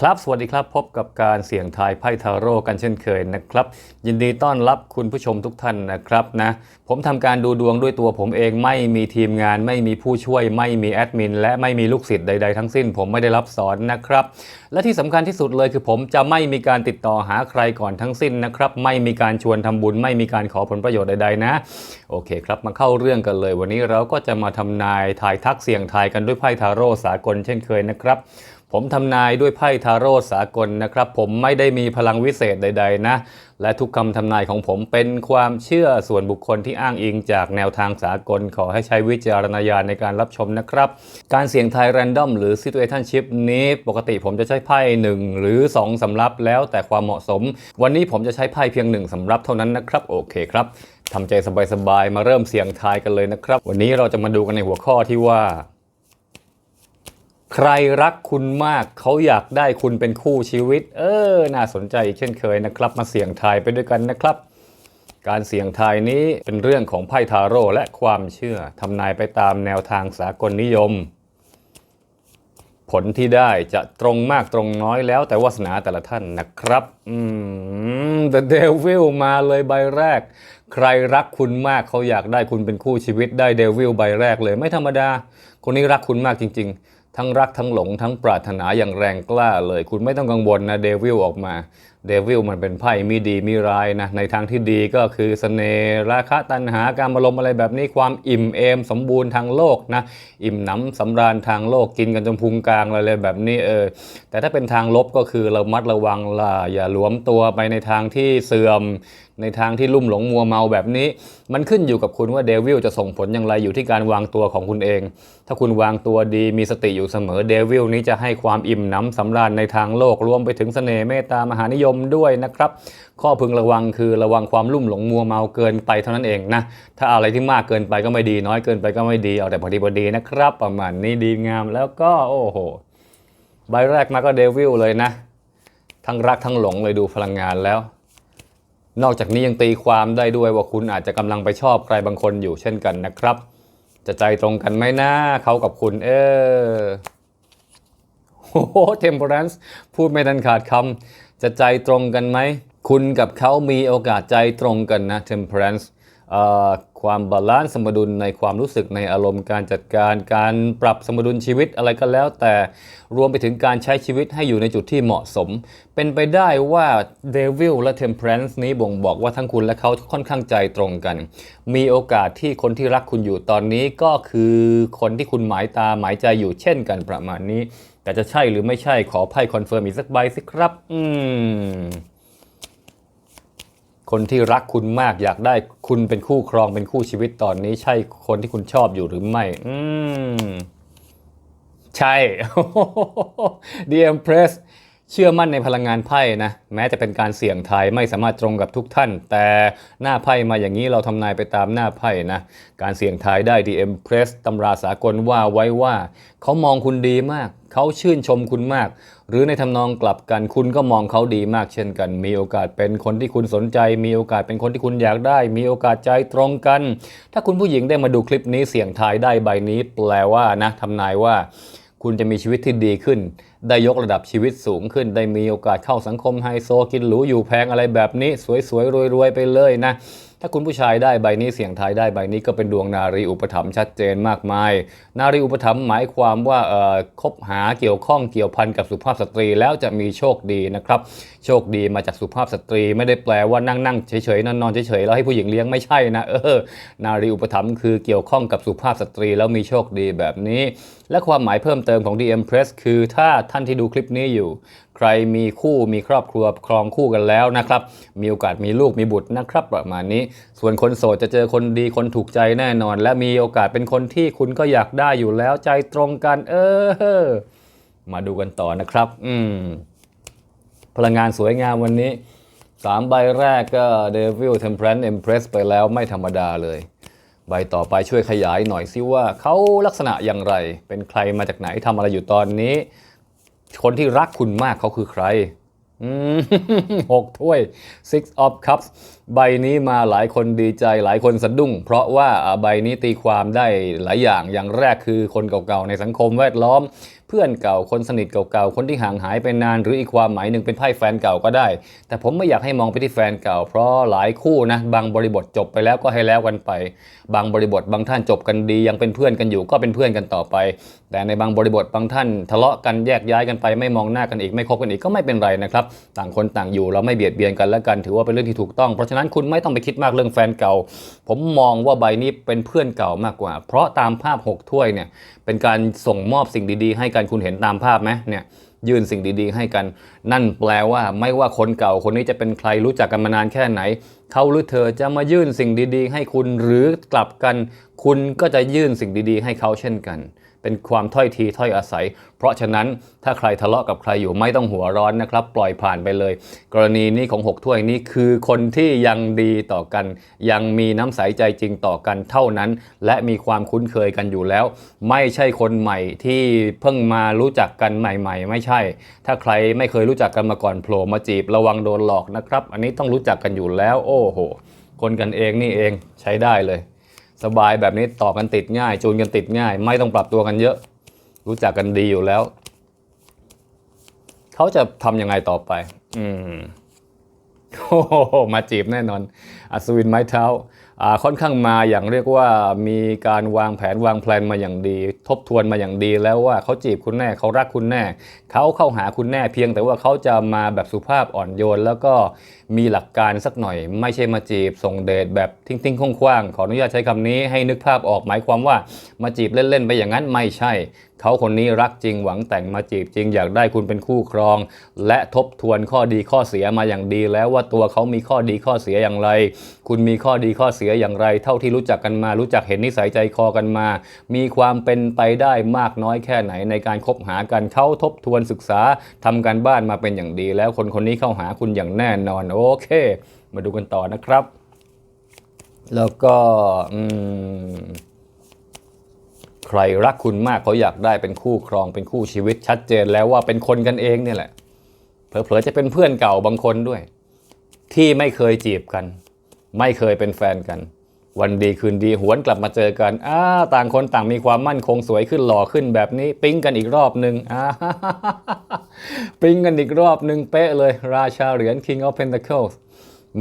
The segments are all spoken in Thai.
ครับสวัสดีครับพบกับการเสี่ยงทายไพ่ทาโร่กันเช่นเคยนะครับ ยินดีต้อนรับคุณผู้ชมทุกท่านนะครับนะผมทำการดูดวงด้วยตัวผมเองไม่มีทีมงาน ไม่มีผู้ช่วย ไม่มีแอดมิน และไม่มีลูกศิษย์ใด ๆ ทั้งสิ้น ผมไม่ได้รับสอนนะครับ และที่สำคัญที่สุดเลยคือผมจะไม่มีการติดต่อหาใครก่อนทั้งสิ้นนะครับ ไม่มีการชวนทำบุญ ไม่มีการขอผลประโยชน์ใดๆนะ โอเคครับมาเข้าเรื่องกันเลย วันนี้เราก็จะมาทำนายทายทักเสี่ยงทายกันด้วยไพ่ทาโร่สากลเช่นเคยนะครับ ผมทำนายด้วยไพ่ทาโร่สากลนะครับ ผมไม่ได้มีพลังวิเศษใด ๆ นะ และทุกคำทำนายของผมเป็นความเชื่อส่วนบุคคลที่อ้างอิงจากแนวทางสากล ขอให้ใช้วิจารณญาณในการรับชมนะครับ การเสี่ยงทายแรนดอมหรือ situationship นี้ปกติผมจะใช้ไพ่ 1 หรือ 2 สำรับแล้วแต่ความเหมาะสม วันนี้ผมจะใช้ไพ่เพียง 1สำรับเท่านั้นนะครับ โอเคครับทำใจสบายๆมาเริ่มเสี่ยงทายกันเลยนะครับ วันนี้เราจะมาดูกันในหัวข้อที่ว่า ใครรักคุณมากเขาอยากได้คุณเป็นคู่ชีวิต เออ น่าสนใจอีกเช่นเคยนะครับ มาเสี่ยงทายไปด้วยกันนะครับ การเสี่ยงทายนี้เป็นเรื่องของไพ่ทาโร่และความเชื่อทำนายไปตามแนวทางสากลนิยม ผลที่ได้จะตรงมากตรงน้อยแล้วแต่วาสนาแต่ละท่านนะครับ อืม The Devil มาเลยใบแรก ใครรักคุณมากเขาอยากได้คุณเป็นคู่ชีวิตได้ Devil ใบแรกเลยไม่ธรรมดา คนนี้รักคุณมากจริง ๆ ทั้งรักทั้งหลงทั้งปรารถนาอย่างแรงกล้าเลย คุณไม่ต้องกังวลนะเดวิลออกมาเดวิลมันเป็นไพ่มีดีมีร้ายนะในทางที่ดีก็คือเสน่ห์ราคะตัณหาการอารมณ์อะไรแบบนี้ความอิ่มเอม สมบูรณ์ทางโลกนะอิ่มหนำสำราญทางโลกกินกันจนพุงกลางอะไรเลยแบบนี้เออแต่ถ้าเป็นทางลบก็คือเรามัดระวังล่ะอย่าหลวมตัวไปในทางที่เสื่อม ในทางที่ลุ่มหลงมัวเมาแบบนี้ มันขึ้นอยู่กับคุณว่าเดวิลจะส่งผลอย่างไรอยู่ที่การวางตัวของคุณเอง ถ้าคุณวางตัวดีมีสติอยู่เสมอเดวิลนี้จะให้ความอิ่มหนำสำราญในทางโลกรวมไปถึงเสน่ห์เมตตามหานิยมด้วยนะครับ ข้อพึงระวังคือระวังความลุ่มหลงมัวเมาเกินไปเท่านั้นเองนะถ้าอะไรที่มากเกินไปก็ไม่ดี น้อยเกินไปก็ไม่ดีเอาแต่พอดีพอดีนะครับ ประมาณนี้ดีงามแล้วก็โอ้โหใบแรกมาก็เดวิลเลยนะ ทั้งรักทั้งหลงเลยดูพลังงานแล้ว นอกจากนี้ยังตีความได้ด้วยว่าคุณอาจจะกำลังไปชอบใครบางคนอยู่เช่นกันนะครับ จะใจตรงกันไหมนะเขากับคุณ เออโอ้โห temperance พูดไม่ทันขาดคำจะใจตรงกันไหม คุณกับเขามีโอกาสใจตรงกันนะ temperance ความบาลานซ์สมดุลในความรู้สึกในอารมณ์การจัดการการปรับสมดุลชีวิตอะไรก็แล้ว แต่รวมไปถึงการใช้ชีวิตให้อยู่ในจุดที่เหมาะสม เป็นไปได้ว่าเดวิลและ Temperance นี้บ่งบอกว่าทั้งคุณและเขาค่อนข้างใจตรงกัน มีโอกาสที่คนที่รักคุณอยู่ตอนนี้ก็คือคนที่คุณหมายตาหมายใจอยู่เช่นกันประมาณนี้ แต่จะใช่หรือไม่ใช่ขอไพ่คอนเฟิร์มอีกสักใบสิครับ อืม คนที่รักคุณมากอยากได้คุณเป็นคู่ครองเป็นคู่ชีวิตตอนนี้ ใช่คนที่คุณชอบอยู่หรือไม่ อืม ใช่ The Empress เชื่อมั่นในพลังงานไพ่นะ แม้จะเป็นการเสี่ยงทายไม่สามารถตรงกับทุกท่าน แต่หน้าไพ่มาอย่างนี้เราทำนายไปตามหน้าไพ่นะ การเสี่ยงทายได้ The Empress ตำราสากลว่าไว้ว่า เขามองคุณดีมาก เขาชื่นชมคุณมาก หรือในทำนองกลับกันคุณก็มองเขาดีมากเช่นกัน มีโอกาสเป็นคนที่คุณสนใจ มีโอกาสเป็นคนที่คุณอยากได้ มีโอกาสใจตรงกัน ถ้าคุณผู้หญิงได้มาดูคลิปนี้เสี่ยงทายได้ใบนี้ แปลว่านะทำนายว่าคุณจะมีชีวิตที่ดีขึ้น ได้ยกระดับชีวิตสูงขึ้น ได้มีโอกาสเข้าสังคมไฮโซ กินหรูอยู่แพงอะไรแบบนี้ สวยๆรวยๆไปเลยนะ ถ้าคุณผู้ชายได้ใบนี้เสี่ยงทายได้ใบนี้ก็เป็นดวงนารีอุปถัมภ์ชัดเจนมากมาย นารีอุปถัมภ์หมายความว่าเอ่อคบหาเกี่ยวข้องเกี่ยวพันกับสุภาพสตรีแล้วจะมีโชคดีนะครับ โชคดีมาจากสุภาพสตรี ไม่ได้แปลว่านั่งนั่งๆเฉยๆนอนนอนเฉยๆแล้วให้ผู้หญิงเลี้ยงไม่ใช่นะเออนารีอุปถัมภ์คือเกี่ยวข้องกับสุภาพสตรีแล้วมีโชคดีแบบนี้ และความหมายเพิ่มเติมของ The Empress คือถ้าท่านที่ดูคลิปนี้อยู่ ใครมีคู่มีครอบครัวครองคู่กันแล้วนะครับ มีโอกาสมีลูกมีบุตรนะครับ ประมาณนี้ ส่วนคนโสดจะเจอคนดีคนถูกใจแน่นอน และมีโอกาสเป็นคนที่คุณก็อยากได้อยู่แล้วใจตรงกัน เออ มาดูกันต่อนะครับ อืมพลังงานสวยงามวันนี้สามใบแรกก็ Devil Temperance Empress ไปแล้วไม่ธรรมดาเลย ใบต่อไปช่วยขยายหน่อยซิว่าเขาลักษณะอย่างไร เป็นใครมาจากไหนทำอะไรอยู่ตอนนี้ คนที่รักคุณมากเขาคือใครหกถ้วย six of cups ใบนี้มาหลายคนดีใจหลายคนสะดุ้ง เพราะว่าใบนี้ตีความได้หลายอย่างอย่างแรกคือคนเก่าๆในสังคมแวดล้อม เพื่อนเก่าคนสนิทเก่าๆคนที่ห่างหายไปนาน หรืออีกความหมายหนึ่งเป็นไพ่แฟนเก่าก็ได้ แต่ผมไม่อยากให้มองไปที่แฟนเก่า เพราะหลายคู่นะบางบริบทจบไปแล้วก็ให้แล้วกันไป บางบริบทบางท่านจบกันดี ยังเป็นเพื่อนกันอยู่ก็เป็นเพื่อนกันต่อไป แต่ในบางบริบทบางท่าน ทะเลาะกันแยกย้ายกันไป ไม่มองหน้ากันอีกไม่คบกันอีกก็ไม่เป็นไรนะครับต่างคนต่างอยู่เราไม่เบียดเบียนกันและกัน ถือว่าเป็นเรื่องที่ถูกต้องเพราะฉะนั้นคุณไม่ต้องไปคิดมากเรื่องแฟนเก่า ผมมองว่าใบนี้เป็นเพื่อนเก่ามากกว่า เพราะตามภาพหกถ้วยเนี่ยเป็นการส่งมอบสิ่งดีๆ ให้กันคุณเห็นตามภาพไหมเนี่ยยื่นสิ่งดีๆ ให้กัน นั่นแปลว่าไม่ว่าคนเก่าคนนี้จะเป็นใครรู้จักกันมานานแค่ไหน เขาหรือเธอจะมายื่นสิ่งดีๆ ให้คุณหรือกลับกัน คุณก็จะยื่นสิ่งดีๆ ให้เขาเช่นกัน เป็นความถ้อยทีถ้อยอาศัย เพราะฉะนั้นถ้าใครทะเลาะกับใครอยู่ไม่ต้องหัวร้อนนะครับ ปล่อยผ่านไปเลย กรณีนี้ของหกถ้วยนี้คือคนที่ยังดีต่อกัน ยังมีน้ำใสใจจริงต่อกันเท่านั้น และมีความคุ้นเคยกันอยู่แล้ว ไม่ใช่คนใหม่ที่เพิ่งมารู้จักกันใหม่ ๆ ไม่ใช่ ถ้าใครไม่เคยรู้จักกันมาก่อนโผล่มาจีบระวังโดนหลอกนะครับ อันนี้ต้องรู้จักกันอยู่แล้ว โอ้โห คนกันเองนี่เองใช้ได้เลย สบายแบบนี้ต่อกันติดง่าย จูนกันติดง่าย ไม่ต้องปรับตัวกันเยอะ รู้จักกันดีอยู่แล้ว เขาจะทำยังไงต่อไป อืมโอ้โหมาจีบแน่นอน อัศวินไม้เท้าอ่าค่อนข้างมาอย่างเรียกว่ามีการวางแผนวางแผนมาอย่างดี ทบทวนมาอย่างดีแล้วว่าเขาจีบคุณแน่เขารักคุณแน่เขาเข้าหาคุณแน่เพียงแต่ว่าเขาจะมาแบบสุภาพอ่อนโยน แล้วก็มีหลักการสักหน่อย ไม่ใช่มาจีบส่งเดทแบบทิ้งๆคว้างๆขออนุญาตใช้คำนี้ให้นึกภาพออกหมายความว่ามาจีบเล่นๆไปอย่างนั้นไม่ใช่ เขาคนนี้รักจริงหวังแต่งมาจีบจริงอยากได้คุณเป็นคู่ครอง และทบทวนข้อดีข้อเสียมาอย่างดี แล้วว่าตัวเขามีข้อดีข้อเสียอย่างไร คุณมีข้อดีข้อเสียอย่างไร เท่าที่รู้จักกันมา รู้จักเห็นนิสัยใจคอกันมา มีความเป็นไปได้มากน้อยแค่ไหนในการคบหากันเขาทบทวนศึกษาทำการบ้านมาเป็นอย่างดี แล้วคนคนนี้เข้าหาคุณอย่างแน่นอนโอเค มาดูกันต่อนะครับ แล้วก็ใครรักคุณมากเขาอยากได้เป็นคู่ครองเป็นคู่ชีวิตชัดเจนแล้วว่าเป็นคนกันเองเนี่ยแหละเผลอๆจะเป็นเพื่อนเก่าบางคนด้วย ที่ไม่เคยจีบกัน ไม่เคยเป็นแฟนกัน วันดีคืนดีหวนกลับมาเจอกันอ้าต่างคนต่างมีความมั่นคงสวยขึ้นหล่อขึ้นแบบนี้ ปิ๊งกันอีกรอบหนึ่งอ้าปิ๊งกันอีกรอบหนึ่งเป๊ะเลยราชาเหรียญ King of Pentacles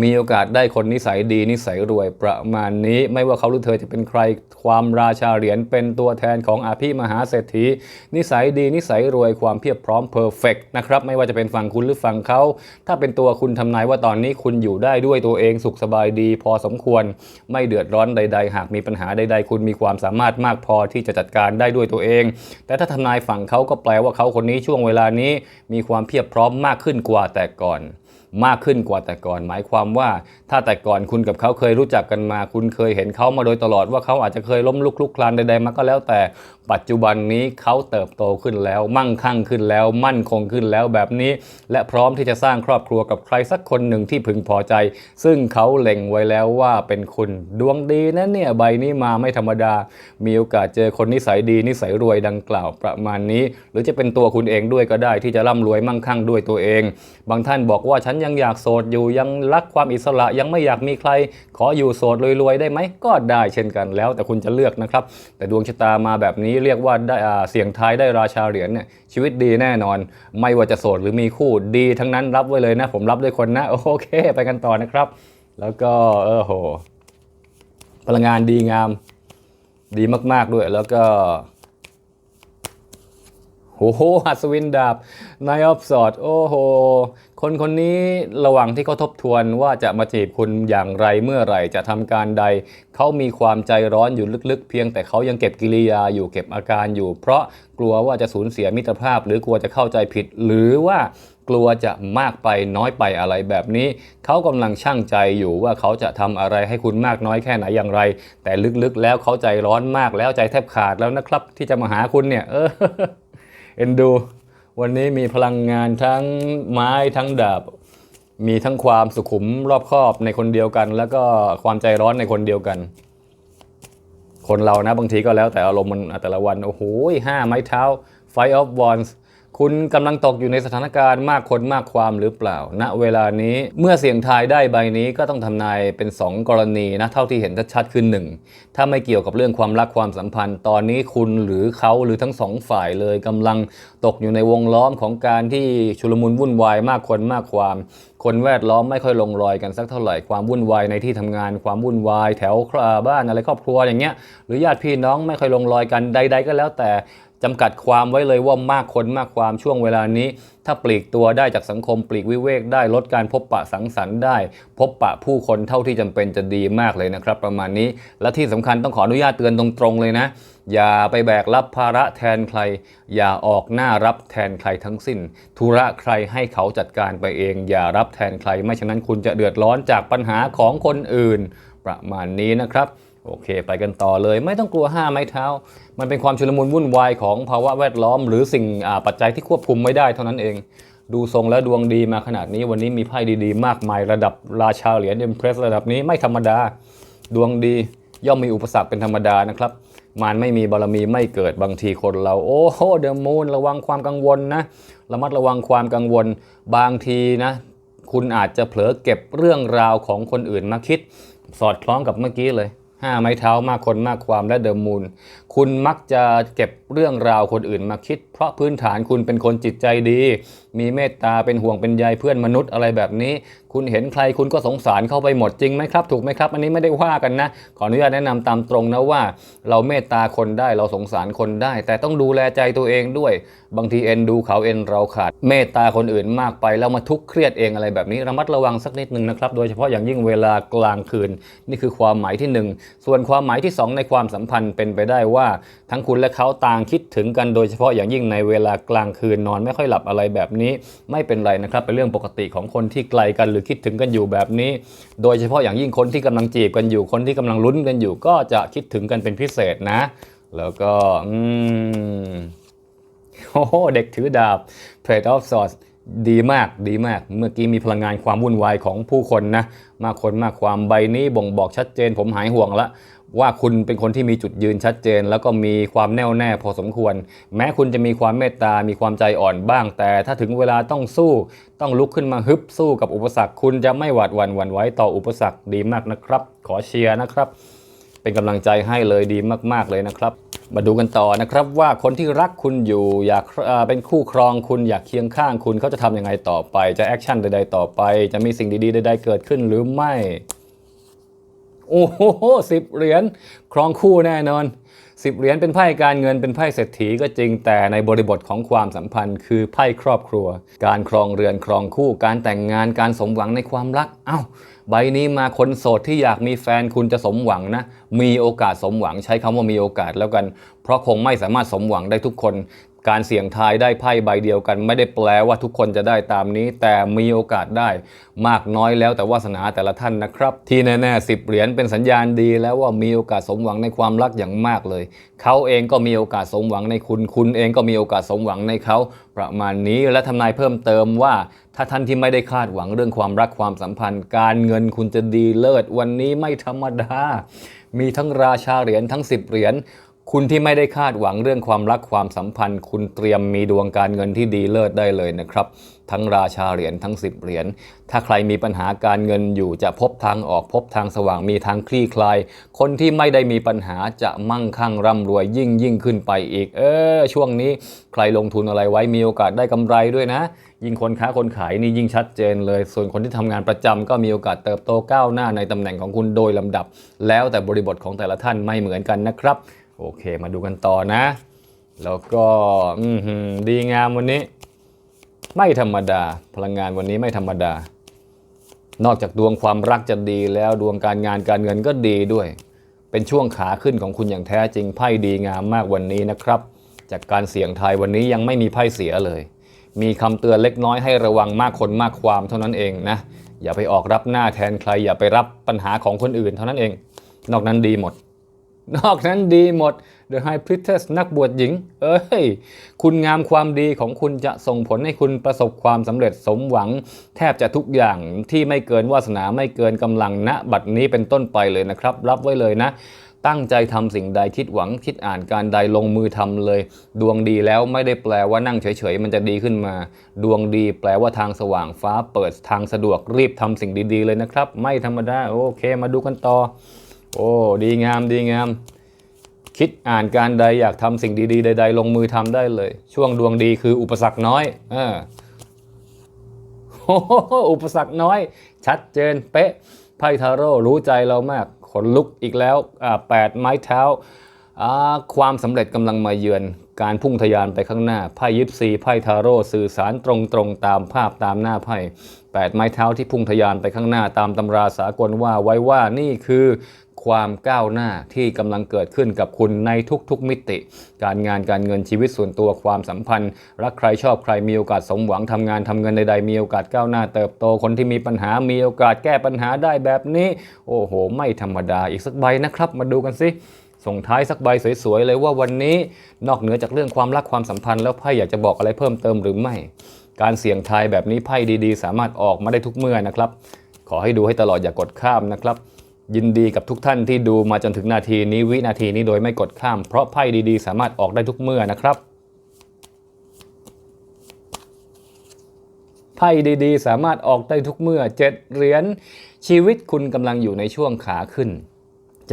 มีโอกาสได้คนนิสัยดีนิสัยรวยประมาณนี้ ไม่ว่าเขาหรือเธอจะเป็นใครความราชาเหรียญเป็นตัวแทนของอาภิมหาเศรษฐี นิสัยดีนิสัยรวยความเพียบพร้อมเพอร์เฟกนะครับไม่ว่าจะเป็นฝั่งคุณหรือฝั่งเขา ถ้าเป็นตัวคุณทำนายว่าตอนนี้คุณอยู่ได้ด้วยตัวเองสุขสบายดี พอสมควร ไม่เดือดร้อนใด ๆ หากมีปัญหาใด ๆ คุณมีความสามารถมากพอที่จะจัดการได้ด้วยตัวเอง แต่ถ้าทำนายฝั่งเขาก็แปลว่าเขาคนนี้ช่วงเวลานี้ มีความเพียบพร้อมมากขึ้นกว่าแต่ก่อน มากขึ้นกว่าแต่ก่อน หมายความว่า ถ้าแต่ก่อนคุณกับเขาเคยรู้จักกันมา คุณเคยเห็นเขามาโดยตลอดว่าเขาอาจจะเคยล้มลุกคลุกคลานใดๆมาก็แล้วแต่ปัจจุบันนี้เขาเติบโตขึ้นแล้ว มั่งคั่งขึ้นแล้ว มั่นคงขึ้นแล้วแบบนี้ และพร้อมที่จะสร้างครอบครัวกับใครสักคนหนึ่งที่พึงพอใจ ซึ่งเขาเล็งไว้แล้วว่าเป็นคุณดวงดีนะเนี่ยใบนี้มาไม่ธรรมดา มีโอกาสเจอคนนิสัยดีนิสัยรวยดังกล่าวประมาณนี้ หรือจะเป็นตัวคุณเองด้วยก็ได้ที่จะร่ำรวยมั่งคั่งด้วยตัวเอง บางท่านบอกว่าฉันยังอยากโสดอยู่ยังรักความอิสระยังไม่อยากมีใคร ขออยู่โสดรวยๆได้ไหมก็ได้เช่นกันแล้ว แต่คุณจะเลือกนะครับ แต่ดวงชะตามาแบบนี้เรียกว่าได้เสี่ยงทายได้ราชาเหรียญเนี่ยชีวิตดีแน่นอน ไม่ว่าจะโสดหรือมีคู่ดีทั้งนั้นรับไว้เลยนะ ผมรับด้วยคนนะโอเค ไปกันต่อนะครับ แล้วก็เออโหพลังงานดีงาม ดีมากๆด้วยแล้วก็โอ้โหหัสวินดาบนายออฟสอด โอ้โห คนคนนี้ระหว่างที่เขาทบทวนว่าจะมาจีบคุณอย่างไรเมื่อไหร่จะทำการใด เขามีความใจร้อนอยู่ลึกๆ เพียงแต่เขายังเก็บกิริยาอยู่เก็บอาการอยู่ เพราะกลัวว่าจะสูญเสียมิตรภาพ หรือกลัวจะเข้าใจผิด หรือว่ากลัวจะมากไปน้อยไปอะไรแบบนี้ เขากำลังช่างใจอยู่ว่าเขาจะทำอะไรให้คุณมากน้อยแค่ไหนอย่างไร แต่ลึกๆแล้วเขาใจร้อนมากแล้วใจแทบขาดแล้วนะครับ ที่จะมาหาคุณเนี่ย เออเอ็นดู วันนี้มีพลังงานทั้งไม้ทั้งดาบ มีทั้งความสุขุมรอบคอบในคนเดียวกัน แล้วก็ความใจร้อนในคนเดียวกัน คนเรานะบางทีก็แล้วแต่อารมณ์มันแต่ละวัน โอ้โหห้าไม้เท้า Five of Wands คุณกำลังตกอยู่ในสถานการณ์มากคนมากความหรือเปล่า ณ เวลานี้เมื่อเสี่ยงทายได้ใบนี้ก็ต้องทำนายเป็น 2 กรณีนะ เท่าที่เห็นชัดๆคือหนึ่งถ้าไม่เกี่ยวกับเรื่องความรักความสัมพันธ์ ตอนนี้คุณหรือเขาหรือทั้งสองฝ่ายเลยกำลังตกอยู่ในวงล้อมของการที่ชุลมุนวุ่นวายมากคนมากความ คนแวดล้อมไม่ค่อยลงรอยกันสักเท่าไหร่ความวุ่นวายในที่ทำงานความวุ่นวายแถวคราบ้านอะไรครอบครัวอย่างเงี้ยหรือญาติพี่น้องไม่ค่อยลงรอยกันใด ๆ ก็แล้วแต่จำกัดความไว้เลยว่ามากคนมากความช่วงเวลานี้ ถ้าปลีกตัวได้จากสังคมปลีกวิเวกได้ลดการพบปะสังสรรค์ได้ พบปะผู้คนเท่าที่จำเป็นจะดีมากเลยนะครับ ประมาณนี้และที่สำคัญต้องขออนุญาตเตือนตรงๆเลยนะ อย่าไปแบกรับภาระแทนใคร อย่าออกหน้ารับแทนใครทั้งสิ้น ธุระใครให้เขาจัดการไปเอง อย่ารับแทนใคร ไม่ฉะนั้นคุณจะเดือดร้อนจากปัญหาของคนอื่น ประมาณนี้นะครับโอเค ไปกันต่อเลยไม่ต้องกลัวห้าไม้เท้า มันเป็นความชุลมุนวุ่นวายของภาวะแวดล้อม หรือสิ่งปัจจัยที่ควบคุมไม่ได้เท่านั้นเอง ดูทรงแล้วดวงดีมาขนาดนี้วันนี้มีไพ่ดีๆ มากมายระดับราชาเหรียญเอ็มเพรสระดับนี้ไม่ธรรมดา ดวงดีย่อมมีอุปสรรคเป็นธรรมดานะครับ มารไม่มีบารมีไม่เกิดบางทีคนเรา โอ้โหเดอะมูนระวังความกังวลนะระมัดระวังความกังวลบางทีนะ คุณอาจจะเผลอเก็บเรื่องราวของคนอื่นมาคิด สอดคล้องกับเมื่อกี้เลยห้าไม้เท้ามากคนมากความและเดอะมูนคุณมักจะเก็บเรื่องราวคนอื่นมาคิด เพราะพื้นฐานคุณเป็นคนจิตใจดี มีเมตตาเป็นห่วงเป็นใยเพื่อนมนุษย์อะไรแบบนี้ คุณเห็นใครคุณก็สงสารเข้าไปหมดจริงไหมครับ ถูกไหมครับ อันนี้ไม่ได้ว่ากันนะ ขออนุญาตแนะนำตามตรงนะว่า เราเมตตาคนได้เราสงสารคนได้ แต่ต้องดูแลใจตัวเองด้วย บางทีเอ็นดูเขาเอ็นเราขาด เมตตาคนอื่นมากไปแล้วมาทุกข์เครียดเองอะไรแบบนี้ระมัดระวังสักนิดหนึ่งนะครับ โดยเฉพาะอย่างยิ่งเวลากลางคืน นี่คือความหมายที่หนึ่งส่วนความหมายที่สองในความสัมพันธ์เป็นไปได้ว่า ทั้งคุณและเขาต่างคิดถึงกันโดยเฉพาะอย่างยิ่งในเวลากลางคืนนอนไม่ค่อยหลับอะไรแบบนี้ ไม่เป็นไรนะครับเป็นเรื่องปกติของคนที่ไกลกันหรือคิดถึงกันอยู่แบบนี้ โดยเฉพาะอย่างยิ่งคนที่กำลังจีบกันอยู่คนที่กำลังลุ้นกันอยู่ ก็จะคิดถึงกันเป็นพิเศษนะ แล้วก็อืมโอ้โหเด็กถือดาบ Trade of Swords ดีมากดีมาก เมื่อกี้มีพลังงานความวุ่นวายของผู้คนนะ มากคนมากความใบนี้บ่งบอกชัดเจนผมหายห่วงละ ว่าคุณเป็นคนที่มีจุดยืนชัดเจน แล้วก็มีความแน่วแน่พอสมควร แม้คุณจะมีความเมตตา มีความใจอ่อนบ้าง แต่ถ้าถึงเวลาต้องสู้ ต้องลุกขึ้นมาฮึบสู้กับอุปสรรค คุณจะไม่หวาดหวั่นหวั่นไหวต่ออุปสรรคดีมากนะครับ ขอเชียร์นะครับ เป็นกำลังใจให้เลยดีมากๆเลยนะครับ มาดูกันต่อนะครับว่าคนที่รักคุณอยู่อยากเอ่อเป็นคู่ครองคุณอยากเคียงข้างคุณเขาจะทำยังไงต่อไป จะแอคชั่นใดๆต่อไป จะมีสิ่งดีๆใดๆเกิดขึ้นหรือไม่ โอ้โหสิบเหรียญครองคู่แน่นอนสิบเหรียญเป็นไพ่การเงินเป็นไพ่เศรษฐีก็จริงแต่ในบริบทของความสัมพันธ์คือไพ่ครอบครัว การครองเรือนครองคู่ การแต่งงานการสมหวังในความรัก เอ้า ใบนี้มาคนโสดที่อยากมีแฟนคุณจะสมหวังนะ มีโอกาสสมหวังใช้คำว่ามีโอกาสแล้วกัน เพราะคงไม่สามารถสมหวังได้ทุกคน การเสี่ยงทายได้ไพ่ใบเดียวกัน ไม่ได้แปลว่าทุกคนจะได้ตามนี้ แต่มีโอกาสได้มากน้อยแล้วแต่วาสนาแต่ละท่านนะครับ ที่แน่ๆสิบเหรียญเป็นสัญญาณดี แล้วว่ามีโอกาสสมหวังในความรักอย่างมากเลย เขาเองก็มีโอกาสสมหวังในคุณ คุณเองก็มีโอกาสสมหวังในเขาประมาณนี้และทำนายเพิ่มเติมว่าถ้าท่านที่ไม่ได้คาดหวังเรื่องความรักความสัมพันธ์ การเงินคุณจะดีเลิศวันนี้ไม่ธรรมดา มีทั้งราชาเหรียญทั้ง10เหรียญ คุณที่ไม่ได้คาดหวังเรื่องความรักความสัมพันธ์ คุณเตรียมมีดวงการเงินที่ดีเลิศได้เลยนะครับ ทั้งราชาเหรียญทั้ง10เหรียญถ้าใครมีปัญหาการเงินอยู่จะพบทางออกพบทางสว่างมีทางคลี่คลาย คนที่ไม่ได้มีปัญหาจะมั่งคั่งร่ำรวยยิ่งยิ่งขึ้นไปอีก เออ ช่วงนี้ใครลงทุนอะไรไว้มีโอกาสได้กำไรด้วยนะ ยิ่งคนค้าคนขายนี่ยิ่งชัดเจนเลย ส่วนคนที่ทำงานประจำก็มีโอกาสเติบโตก้าวหน้าในตำแหน่งของคุณโดยลำดับ แล้วแต่บริบทของแต่ละท่านไม่เหมือนกันนะครับ โอเคมาดูกันต่อนะ แล้วก็ดีงามวันนี้ ไม่ธรรมดา พลังงานวันนี้ไม่ธรรมดา นอกจากดวงความรักจะดีแล้วดวงการงานการเงินก็ดีด้วย เป็นช่วงขาขึ้นของคุณอย่างแท้จริงไพ่ดีงามมากวันนี้นะครับ จากการเสี่ยงทายวันนี้ยังไม่มีไพ่เสียเลย มีคำเตือนเล็กน้อยให้ระวังมากคนมากความเท่านั้นเองนะอย่าไปออกรับหน้าแทนใคร อย่าไปรับปัญหาของคนอื่นเท่านั้นเอง นอกนั้นดีหมด นอกนั้นดีหมด The High Priestess นักบวชหญิง เอ้ย คุณงามความดีของคุณจะส่งผลให้คุณประสบความสำเร็จสมหวัง แทบจะทุกอย่างที่ไม่เกินวาสนาไม่เกินกำลังณบัดนี้เป็นต้นไปเลยนะครับ รับไว้เลยนะ ตั้งใจทำสิ่งใดคิดหวังคิดอ่านการใดลงมือทำเลย ดวงดีแล้วไม่ได้แปลว่านั่งเฉยๆ มันจะดีขึ้นมา ดวงดีแปลว่าทางสว่างฟ้าเปิดทางสะดวกรีบทำสิ่งดีๆเลยนะครับ ไม่ธรรมดาโอเค มาดูกันต่อ โอ้ ดีงามดีงาม คิดอ่านการใดอยากทำสิ่งดีๆ ใด ๆ ลงมือทำได้เลย ช่วงดวงดีคืออุปสรรคน้อยเออโอ้โหอุปสรรคน้อย ชัดเจนเป๊ะไพ่ทาโร่รู้ใจเรามากขนลุกอีกแล้วอ่าแปดไม้เท้าความสำเร็จกำลังมาเยือน การพุ่งทะยานไปข้างหน้า ไพ่ยิปซีไพ่ทาโร่สื่อสารตรงๆตามภาพตามหน้าไพ่แปดไม้เท้าที่พุ่งทะยานไปข้างหน้าตามตำราสากลว่าไว้ว่านี่คือ ความก้าวหน้าที่กำลังเกิดขึ้นกับคุณในทุกๆมิติ การงานการเงินชีวิตส่วนตัวความสัมพันธ์ รักใครชอบใครมีโอกาสสมหวังทำงานทำเงินใดๆมีโอกาสก้าวหน้าเติบโตคนที่มีปัญหามีโอกาสแก้ปัญหาได้แบบนี้ โอ้โห ไม่ธรรมดาอีกสักใบนะครับ มาดูกันสิส่งท้ายสักใบสวยๆเลยว่าวันนี้นอกเหนือจากเรื่องความรักความสัมพันธ์แล้วไพ่อยากจะบอกอะไรเพิ่มเติมหรือไม่ การเสี่ยงทายแบบนี้ไพ่ดีๆ สามารถออกมาได้ทุกเมื่อนะครับ ขอให้ดูให้ตลอดอย่ากดข้ามนะครับ ยินดีกับทุกท่านที่ดูมาจนถึงนาทีนี้วินาทีนี้โดยไม่กดข้าม เพราะไพ่ดีๆ สามารถออกได้ทุกเมื่อนะครับไพ่ดีๆ สามารถออกได้ทุกเมื่อเจ็ดเหรียญชีวิตคุณกำลังอยู่ในช่วงขาขึ้น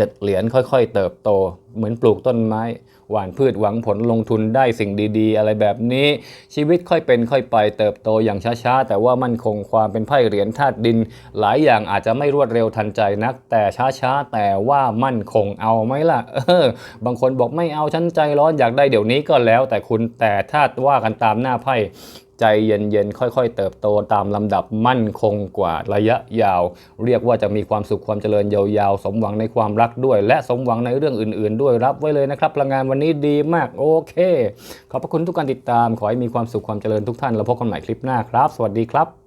จ็ดเหรียญค่อยๆ เติบโต เหมือนปลูกต้นไม้ หว่านพืชหวังผลลงทุนได้สิ่งดีๆ อะไรแบบนี้ ชีวิตค่อยเป็นค่อยไปเติบโตอย่างช้าๆ แต่ว่ามั่นคงความเป็นไพ่เหรียญธาตุดิน หลายอย่างอาจจะไม่รวดเร็วทันใจนัก แต่ช้าๆ แต่ว่ามั่นคงเอาไหมล่ะ เออ บางคนบอกไม่เอาฉันใจร้อนอยากได้เดี๋ยวนี้ก็แล้ว แต่คุณแต่ถ้าว่ากันตามหน้าไพ่ ใจเย็นๆ ค่อยๆ เติบโตตามลำดับมั่นคงกว่าระยะยาว เรียกว่าจะมีความสุขความเจริญยาวๆ สมหวังในความรักด้วย และสมหวังในเรื่องอื่น ๆ ด้วยรับไว้เลยนะครับพลังงานวันนี้ดีมากโอเค ขอบพระคุณทุกการติดตาม ขอให้มีความสุขความเจริญทุกท่านแล้วพบกันใหม่คลิปหน้าครับ สวัสดีครับ